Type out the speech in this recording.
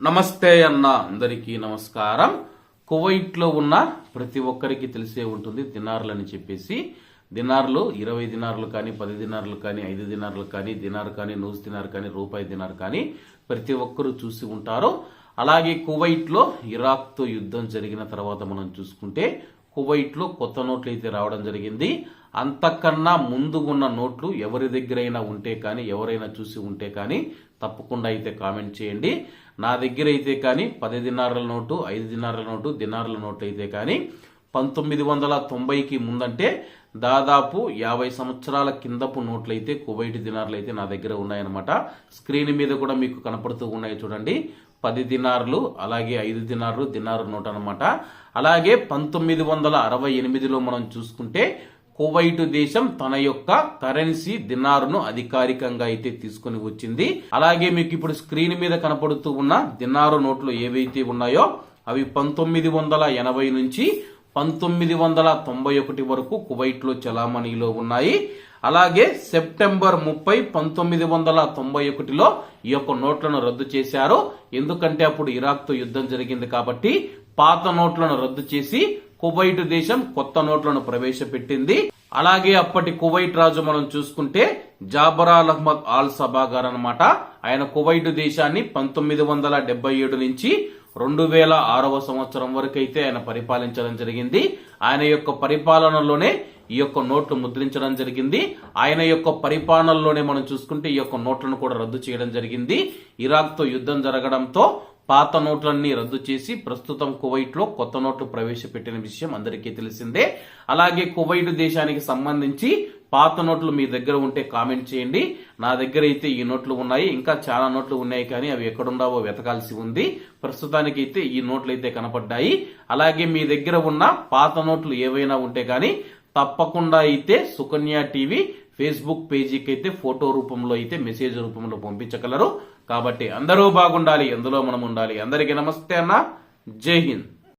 నమస్తే అన్న అందరికీ నమస్కారం. కువైట్లో ఉన్న ప్రతి ఒక్కరికి తెలిసే ఉంటుంది దినార్లు అని చెప్పేసి. దినార్లు ఇరవై దినార్లు కానీ పది దినార్లు కానీ ఐదు దినార్లు కానీ దినార్ కానీ నూజు దినార్ కానీ రూపాయి దినార్ కానీ ప్రతి ఒక్కరూ చూసి ఉంటారు. అలాగే కువైట్లో ఇరాక్తో యుద్ధం జరిగిన తర్వాత మనం చూసుకుంటే కువైట్లో కొత్త నోట్లు అయితే రావడం జరిగింది. అంతకన్నా ముందు ఉన్న నోట్లు ఎవరి దగ్గరైనా ఉంటే కానీ ఎవరైనా చూసి ఉంటే కానీ తప్పకుండా అయితే కామెంట్ చేయండి. నా దగ్గర అయితే కానీ పది దినారుల నోటు ఐదు దినారుల నోటు దినారుల నోట్లు అయితే కానీ పంతొమ్మిది వందల తొంభైకి ముందంటే దాదాపు యాభై సంవత్సరాల కిందపు నోట్లు అయితే కువైట్ దినార్లు అయితే నా దగ్గర ఉన్నాయన్నమాట. స్క్రీన్ మీద కూడా మీకు కనపడుతూ ఉన్నాయి చూడండి. పది దినార్లు అలాగే ఐదు దినార్లు దినారు నోట్ అనమాట అలాగే పంతొమ్మిది వందల అరవై ఎనిమిదిలో మనం చూసుకుంటే కువైట్ దేశం తన యొక్క కరెన్సీ దినారును అధికారికంగా అయితే తీసుకొని వచ్చింది. అలాగే మీకు ఇప్పుడు స్క్రీన్ మీద కనపడుతూ ఉన్న దినారు నోట్లు ఏవైతే ఉన్నాయో అవి పంతొమ్మిది వందల ఎనభై నుంచి పంతొమ్మిది వందల తొంభై ఒకటి వరకు కువైట్లో చలామణిలో ఉన్నాయి. అలాగే సెప్టెంబర్ ముప్పై పంతొమ్మిది వందల తొంభై ఒకటిలో ఈ యొక్క నోట్లను రద్దు చేశారు. ఎందుకంటే అప్పుడు ఇరాక్తో యుద్ధం జరిగింది కాబట్టి పాత నోట్లను రద్దు చేసి కువైట్ దేశం కొత్త నోట్లను ప్రవేశపెట్టింది. అలాగే అప్పటి కువైట్ రాజు మనం చూసుకుంటే జాబరాల్ అహ్మద్ ఆల్ సబా గారు అనమాట ఆయన కువైట్ దేశాన్ని పంతొమ్మిది వందల డెబ్బై ఏడు నుంచి రెండు వేల ఆరవ సంవత్సరం వరకు అయితే ఆయన పరిపాలించడం జరిగింది. ఆయన యొక్క పరిపాలనలోనే ఈ యొక్క నోట్లు ముద్రించడం జరిగింది. ఆయన యొక్క పరిపాలనలోనే మనం చూసుకుంటే ఈ యొక్క నోట్లను కూడా రద్దు చేయడం జరిగింది. ఇరాక్తో యుద్ధం జరగడంతో పాత నోట్లన్నీ రద్దు చేసి ప్రస్తుతం కువైట్లో కొత్త నోట్లు ప్రవేశపెట్టిన విషయం అందరికీ తెలిసిందే. అలాగే కువైట్ దేశానికి సంబంధించి పాత నోట్లు మీ దగ్గర ఉంటే కామెంట్ చేయండి. నా దగ్గర అయితే ఈ నోట్లు ఉన్నాయి. ఇంకా చాలా నోట్లు ఉన్నాయి కానీ అవి ఎక్కడున్నావో వెతకాల్సి ఉంది. ప్రస్తుతానికి అయితే ఈ నోట్లు అయితే కనపడ్డాయి. అలాగే మీ దగ్గర ఉన్న పాత నోట్లు ఏవైనా ఉంటే కానీ తప్పకుండా అయితే సుకన్య టీవీ ఫేస్బుక్ పేజీకి అయితే ఫోటో రూపంలో అయితే మెసేజ్ రూపంలో పంపించగలరు. కాబట్టి అందరూ బాగుండాలి ఎందులో మనం ఉండాలి అందరికీ నమస్తే అన్న. జై హింద్.